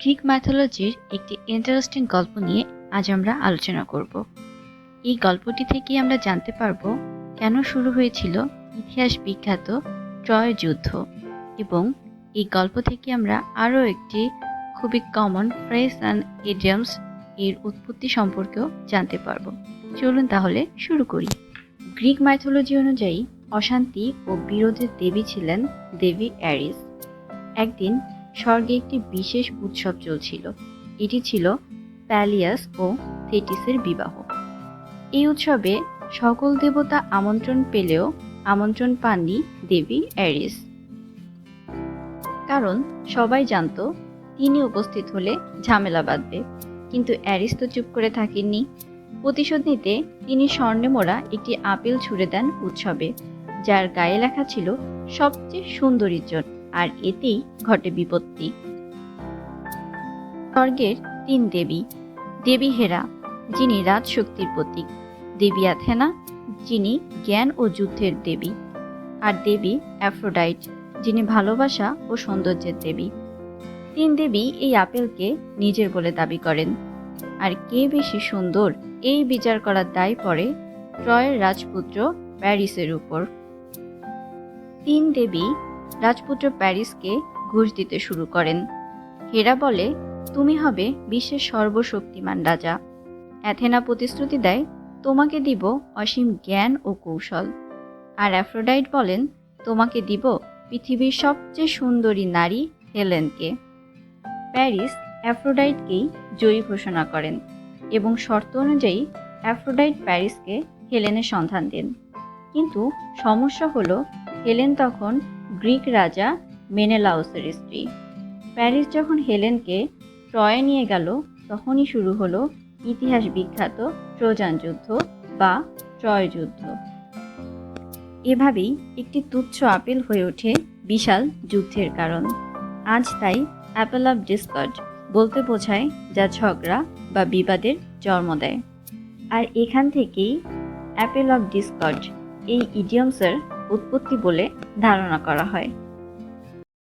Greek ম্যাথোলজির একটি interesting গল্প নিয়ে আজ আমরা আলোচনা করব। এই গল্পটি থেকে আমরা জানতে পারব কেন শুরু হয়েছিল ইতিহাস বিখ্যাত ট্রয় যুদ্ধ এবং এই গল্প থেকে আমরা আরও একটি খুবই কমন ফ্রেস অ্যান্ড এডিয়ামস এর উৎপত্তি সম্পর্কেও জানতে পারব। চলুন তাহলে শুরু করি। গ্রিক মাইথোলজি অনুযায়ী অশান্তি ও বিরোধের দেবী ছিলেন দেবী অ্যারিস একদিন স্বর্গে একটি বিশেষ উৎসব চলছিল। এটি ছিল প্যালিয়াস ও থেটিসের বিবাহ। এই উৎসবে সকল দেবতা আমন্ত্রণ পেলেও আমন্ত্রণ পাননি দেবী অ্যারিস। কারণ সবাই জানতো, তিনি উপস্থিত হলে ঝামেলা বাঁধবে। কিন্তু অ্যারিস তো চুপ করে থাকেননি। প্রতিশোধ নিতে তিনি স্বর্ণে মোড়া একটি আপেল ছুড়ে দেন উৎসবে, যার গায়ে লেখা ছিল, সবচেয়ে সুন্দরীর জন্য। আর এতেই ঘটে বিপত্তি। স্বর্গের তিন দেবী দেবী হেরা, যিনি রাজশক্তির প্রতীক, দেবী অ্যাথেনা, যিনি জ্ঞান ও যুদ্ধের দেবী, আর দেবী অ্যাফ্রোডাইট, যিনি ভালোবাসা ও সৌন্দর্যের দেবী। তিন দেবী এই আপেলকে নিজের বলে দাবি করেন। আর কে বেশি সুন্দর এই বিচার করার দায় পড়ে ট্রয়ের রাজপুত্র প্যারিসের উপর। তিন দেবী রাজপুত্র প্যারিসকে ঘুষ দিতে শুরু করেন। হেরা বলে, তুমি হবে বিশ্বের সর্বশক্তিমান রাজা। অ্যাথেনা প্রতিশ্রুতি দেয়, তোমাকে দিব অসীম জ্ঞান ও কৌশল। আর অ্যাফ্রোডাইট বলেন, তোমাকে দিব পৃথিবীর সবচেয়ে সুন্দরী নারী হেলেনকে। প্যারিস অ্যাফ্রোডাইটকেই জয়ী ঘোষণা করেন এবং শর্ত অনুযায়ী অ্যাফ্রোডাইট প্যারিসকে হেলেনের সন্ধান দেন। কিন্তু সমস্যা হলো হেলেন তখন গ্রিক রাজা মেনেলাউসের স্ত্রী। প্যারিস যখন হেলেনকে ট্রয়ে নিয়ে গেল, তখনই শুরু হলো ইতিহাস বিখ্যাত ট্রোজান যুদ্ধ বা ট্রয় যুদ্ধ। এভাবেই একটি তুচ্ছ আপেল হয়ে ওঠে বিশাল যুদ্ধের কারণ। আজ তাই অ্যাপেল অফ ডিসকর্ড বলতে বোঝায় যা ঝগড়া বা বিবাদের জন্ম দেয়। আর এখান থেকেই অ্যাপেল অফ ডিসকর্ড, এই ইডিয়মসের উৎপত্তি বলে ধারণা করা হয়।